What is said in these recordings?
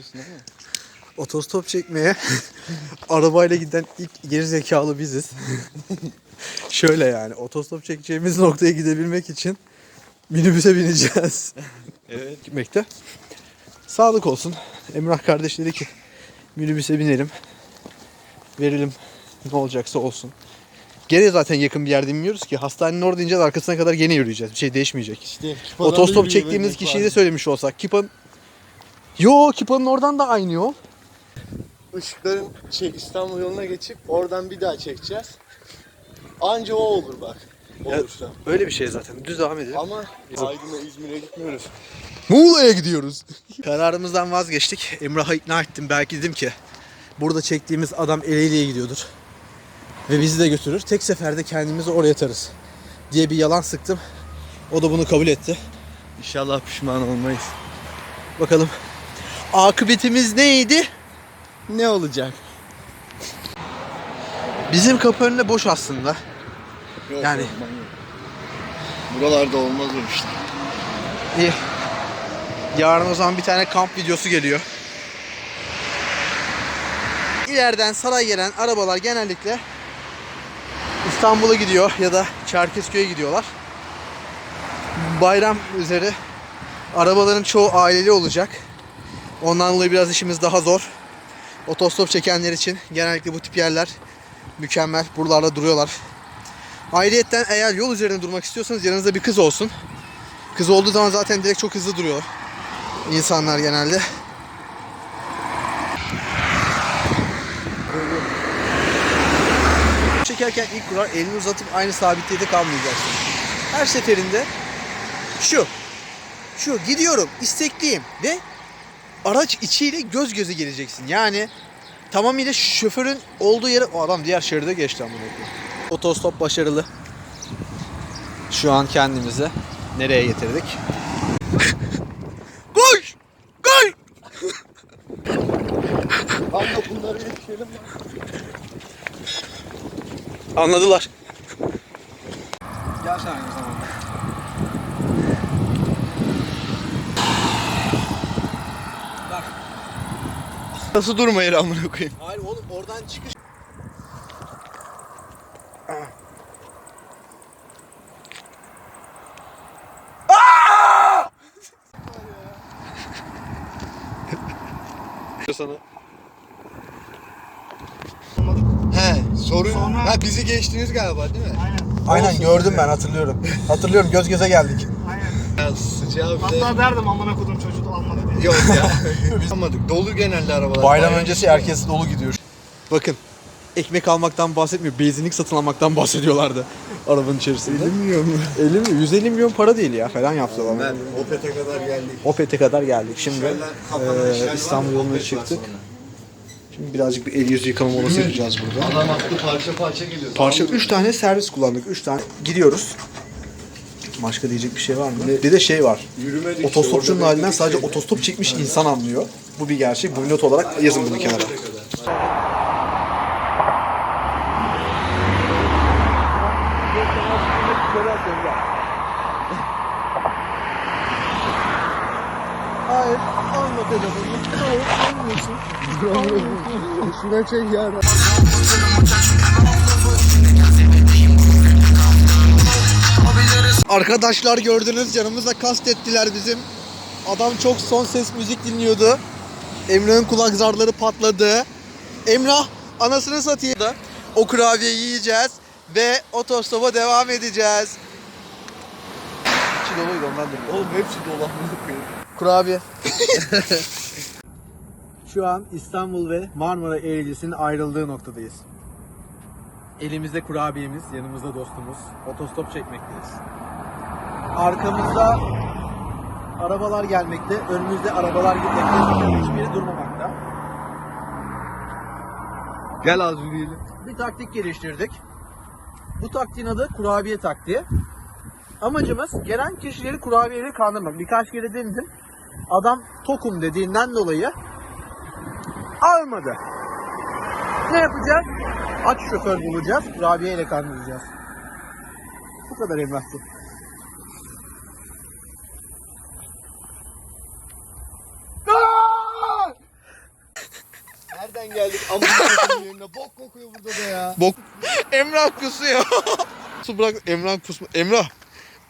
Biliyorsun değil mi? Otostop çekmeye arabayla giden ilk geri zekalı biziz. Şöyle yani otostop çekeceğimiz noktaya gidebilmek için minibüse bineceğiz. Evet. Gitmekte. Sağlık olsun. Emrah kardeş dedi ki minibüse binelim. Verelim ne olacaksa olsun. Gene zaten yakın bir yerde inmiyoruz ki. Hastanenin orada ineceğiz arkasına kadar gene yürüyeceğiz. Bir şey değişmeyecek. İşte Otostop çektiğimiz kişiyi de söylemiş olsak. Kipa'nın... Yo Kipa'nın oradan da aynı yol. Işıkların şey İstanbul yoluna geçip oradan bir daha çekeceğiz. Anca o olur bak. Olursa. Öyle bir şey zaten. Düz devam edelim. Ama Aydın'a İzmir'e gitmiyoruz. Muğla'ya gidiyoruz. Kararımızdan vazgeçtik. Emrah'ı ikna ettim. Belki dedim ki burada çektiğimiz adam Ereğli'ye gidiyordur. Ve bizi de götürür. Tek seferde kendimizi oraya atarız. Diye bir yalan sıktım. O da bunu kabul etti. İnşallah pişman olmayız. Bakalım akıbetimiz neydi? Ne olacak? Bizim kapı önüne boş aslında. Yok, Yani- yok. Buralarda olmaz o işte. İyi. Yarın o zaman bir tane kamp videosu geliyor. İleriden saray gelen arabalar genellikle İstanbul'a gidiyor ya da Çerkezköy'e gidiyorlar. Bayram üzeri arabaların çoğu aileli olacak. Ondan dolayı biraz işimiz daha zor. Otostop çekenler için genellikle bu tip yerler mükemmel. Buralarda duruyorlar. Ayrıyetten eğer yol üzerinde durmak istiyorsanız yanınızda bir kız olsun. Kız olduğu zaman zaten direkt çok hızlı duruyor. İnsanlar genelde. Çekerken ilk kural elini uzatıp aynı sabitliyede kalmayacaksın. Her seferinde şu. Şu gidiyorum istekliyim ve araç içiyle göz göze geleceksin. Yani tamamıyla şoförün olduğu yere o adam diğer şeride geçti koyayım. Otostop başarılı. Şu an kendimizi nereye getirdik? Koş! Koş! Da bunları? Anladılar. Gel sen aynı zamanda. Bak. Nasıl durmayı amına koyayım? Hayır oğlum oradan çıkış. sana. He, sorun. Ha bizi geçtiniz galiba değil mi? Aynen gördüm ben hatırlıyorum. hatırlıyorum göz göze geldik. Ya sıcağı bir de... Hatta derdim amına kodum çocuğu da almadı diye. Yok ya. Almadık. Dolu genelde arabalar. Bayram öncesi herkes dolu gidiyor. Bakın ekmek almaktan bahsetmiyor. Benzinlik satın almaktan bahsediyorlardı arabanın içerisinde. 50 milyon mu? 50 mi? 150 milyon para değil ya falan yaptılar. Ben Opet'e kadar geldik. Opet'e kadar geldik. Şimdi var İstanbul yoluna çıktık. Şimdi birazcık bir el yüz yıkama molası yapacağız burada. Adam attı parça parça geliyor. Parça 3 tane servis kullandık. 3 tane gidiyoruz. Başka diyecek bir şey var mı? Bir de şey var. Yürümedik. Otostopçunun halinden sadece şeyde. otostop çekmiş insan anlıyor. Bu bir gerçek. Bu bir not olarak yazın bunu kenara. Hayır, alma telefonunu. Hayır, almıyorsun. Şuna çek ya. Arkadaşlar gördünüz canımıza kastettiler bizim. Adam çok son ses müzik dinliyordu. Emrah'ın kulak zarları patladı. Emrah anasını satayım da o kurabiyeyi yiyeceğiz ve otostopa devam edeceğiz. İçi doluydu ondan dolayı. Oğlum hepsi dolanmalı koyayım. Kurabiye. Şu an İstanbul ve Marmara Eğlisi'nin ayrıldığı noktadayız. Elimizde kurabiyemiz, yanımızda dostumuz. Otostop çekmekteyiz. Arkamızda arabalar gelmekte, önümüzde arabalar gitmekte. Hiçbiri durmamakta. Gel az yürüyelim. Bir taktik geliştirdik. Bu taktiğin adı kurabiye taktiği. Amacımız gelen kişileri kurabiyeyle kandırmak. Birkaç kere denedim. Adam tokum dediğinden dolayı almadı. Ne yapacağız? Aç şoför bulacağız. Kurabiyeyle kandıracağız. Bu kadar Emrah yerine. Bok kokuyor burada da ya. Bok. Emrah kusuyor. Su bırak Emrah kusma. Emrah.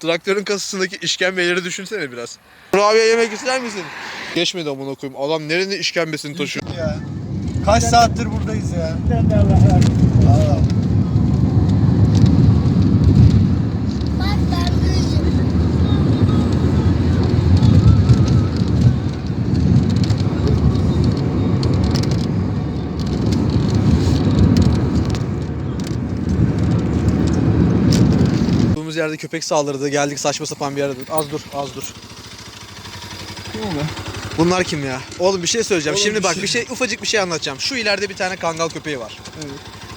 Traktörün kasasındaki işkembeleri düşünsene biraz. Kurabiye yemek ister misin? Geçmedi amına koyayım. Adam nerenin işkembesini taşıyor? ya. Kaç saattir buradayız ya? Allah. Bak ben büyüdüm. Bulduğumuz yerde köpek saldırdı. Geldik saçma sapan bir yere. Az dur, az dur. Bunlar kim ya? Oğlum bir şey söyleyeceğim. Oğlum Şimdi bir bak şey- bir şey ufacık bir şey anlatacağım. Şu ileride bir tane kangal köpeği var.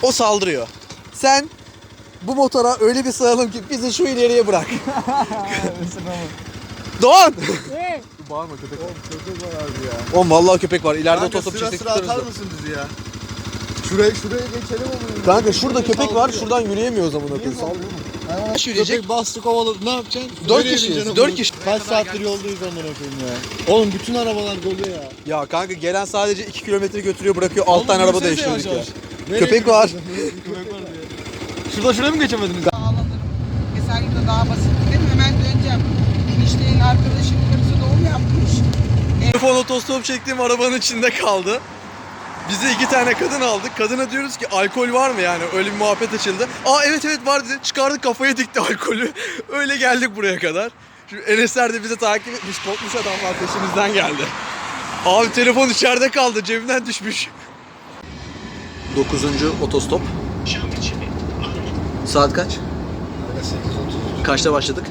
O saldırıyor. Sen bu motora öyle bir sığalım ki bizi şu ileriye bırak. Doğan! Bağırma köpek. Oğlum köpek var abi ya. Oğlum vallahi köpek var. İleride Kanka otostop sıra çektik sıra tutarız atar da. mısın bizi ya? Şuraya şuraya geçelim ama. Kanka şurada köpek var. Şuradan yürüyemiyoruz amına Niye koyayım. saldırıyor? Hayvan Kaç yürüyecek? Köpek bastı kovaladı ne yapacaksın? Dört Nereye kişiyiz, bineceksin dört oğlum? kişi. Kaç saattir yoldayız amına koyayım ya. Oğlum bütün arabalar dolu ya. Ya kanka gelen sadece 2 kilometre götürüyor bırakıyor. Alt tane araba değiştirdik ya. Köpek var. gidiyorsun? Köpek var diye. Şurada şuraya mı geçemediniz? Ağlanırım. Kesinlikle daha basit dedim. Hemen döneceğim. Eniştenin arkadaşı kırmızı doğum yapmış. Telefon otostop çektiğim arabanın içinde kaldı. Bize iki tane kadın aldık. Kadına diyoruz ki alkol var mı yani? Öyle bir muhabbet açıldı. Aa evet evet var dedi. Çıkardık kafaya dikti alkolü. Öyle geldik buraya kadar. Şimdi Enesler de bize takip etmiş. Korkmuş adamlar peşimizden geldi. Abi telefon içeride kaldı. Cebimden düşmüş. Dokuzuncu otostop. Saat kaç? Kanka 8.30. Kaçta başladık?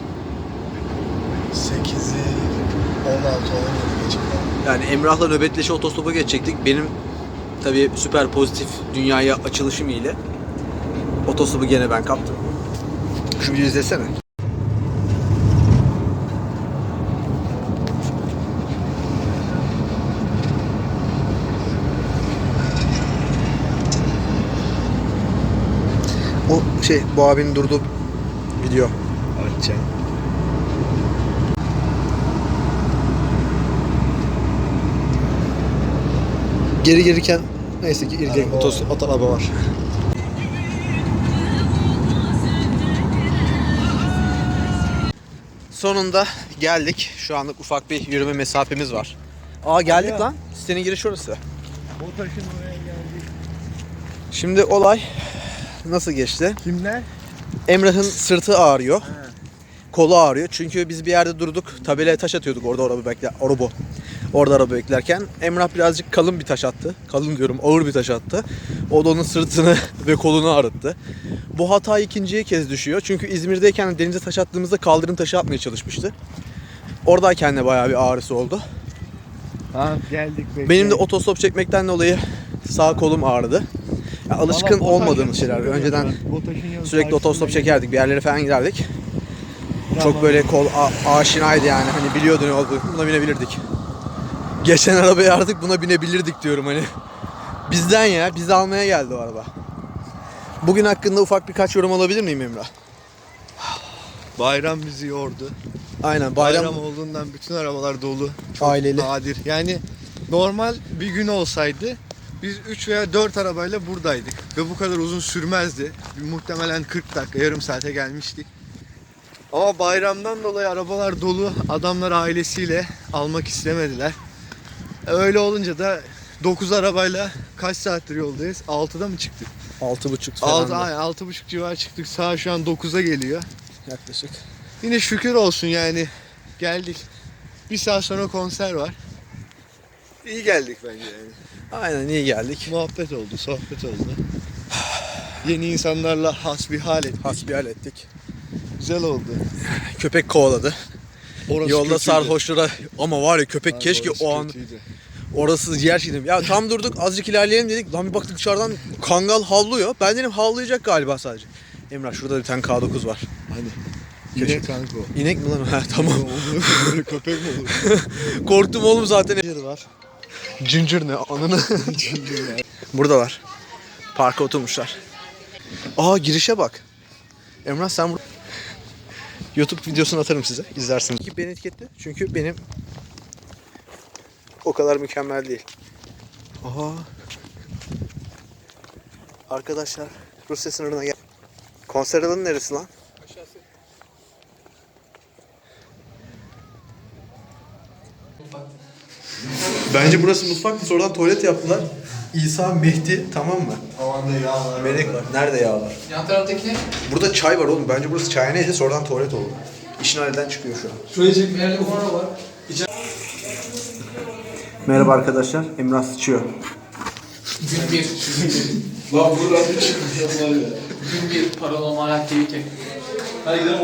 8'i 16 17 geçip Yani Emrah'la nöbetleşe otostopa geçecektik. Benim tabii süper pozitif dünyaya açılışım ile otostopu gene ben kaptım. Şu videoyu izlesene. O şey bu abinin durduğu video. Açacağım. Geri gelirken neyse ki ilgili Araba otos, var. ot- araba var. Sonunda geldik. Şu anlık ufak bir yürüme mesafemiz var. Aa geldik ya. lan. Sitenin girişi orası. O taşın oraya geldik. Şimdi olay nasıl geçti? Kimler? Emrah'ın sırtı ağrıyor. Kolu ağrıyor. Çünkü biz bir yerde durduk. Tabelaya taş atıyorduk orada araba bekler. Araba. Orada araba beklerken Emrah birazcık kalın bir taş attı. Kalın diyorum ağır bir taş attı. O da onun sırtını ve kolunu ağrıttı. Bu hata ikinciye kez düşüyor. Çünkü İzmir'deyken denize taş attığımızda kaldırım taşı atmaya çalışmıştı. Oradayken de bayağı bir ağrısı oldu. Ha geldik bekle. Benim de otostop çekmekten dolayı sağ kolum ağrıdı. Ya alışkın olmadığımız şeyler. Önceden sürekli otostop çekerdik. Bir yerlere falan giderdik. Çok böyle kol aşinaydı yani. Hani biliyordu ne olduğunu. Buna binebilirdik. Geçen arabaya artık buna binebilirdik diyorum hani. Bizden ya. Bizi almaya geldi o araba. Bugün hakkında ufak birkaç yorum alabilir miyim Emrah? Bayram bizi yordu. Aynen Bayram, bayram, olduğundan bütün arabalar dolu. Çok aileli. nadir. Yani normal bir gün olsaydı biz 3 veya 4 arabayla buradaydık. Ve bu kadar uzun sürmezdi. Muhtemelen 40 dakika, yarım saate gelmiştik. Ama bayramdan dolayı arabalar dolu. Adamlar ailesiyle almak istemediler. Öyle olunca da 9 arabayla kaç saattir yoldayız? 6'da mı çıktık? Altı buçuk falan. 6, da. ay, 6.30 civar çıktık. Saat şu an 9'a geliyor. Yaklaşık. Yine şükür olsun yani. Geldik. Bir saat sonra konser var. İyi geldik bence yani. Aynen iyi geldik. Muhabbet oldu, sohbet oldu. Yeni insanlarla hasbihal ettik. Hasbihal ettik. Güzel oldu. Köpek kovaladı. Orası Yolda kötüydü. sarhoşlara ama var ya köpek Abi keşke orası o an kötüydü. orası yer şeydim. Ya tam durduk azıcık ilerleyelim dedik. Lan bir baktık dışarıdan kangal havlıyor. Ben dedim havlayacak galiba sadece. Emrah şurada bir tane K9 var. Hani. Yine kanka o. İnek mi lan? Ha tamam. Köpek mi olur? Korktum oğlum zaten. Yeri var. Cıncır ne? Ananı. Çünkü ya. Buradalar. Parka oturmuşlar. Aa girişe bak. Emrah sen bur- YouTube videosunu atarım size. İzlersiniz. Beni etiketle. Çünkü benim o kadar mükemmel değil. Aha. Arkadaşlar Rusya sınırına gel. Konser alanı neresi lan? Bence burası mutfaktı. Sonradan tuvalet yaptılar. İsa, Mehdi tamam mı? Tavanda yağ var. Melek var. Nerede yağ var? Yan taraftaki? Burada çay var oğlum. Bence burası çayhaneydi. Sonradan tuvalet oldu. İşin halinden çıkıyor şu an. Şuraya çek bir yerde kumara var. Merhaba arkadaşlar. Emrah sıçıyor. Gün bir. Lan buradan bir çıkmış var ya. Gün bir paranormal aktivite. Hadi gidelim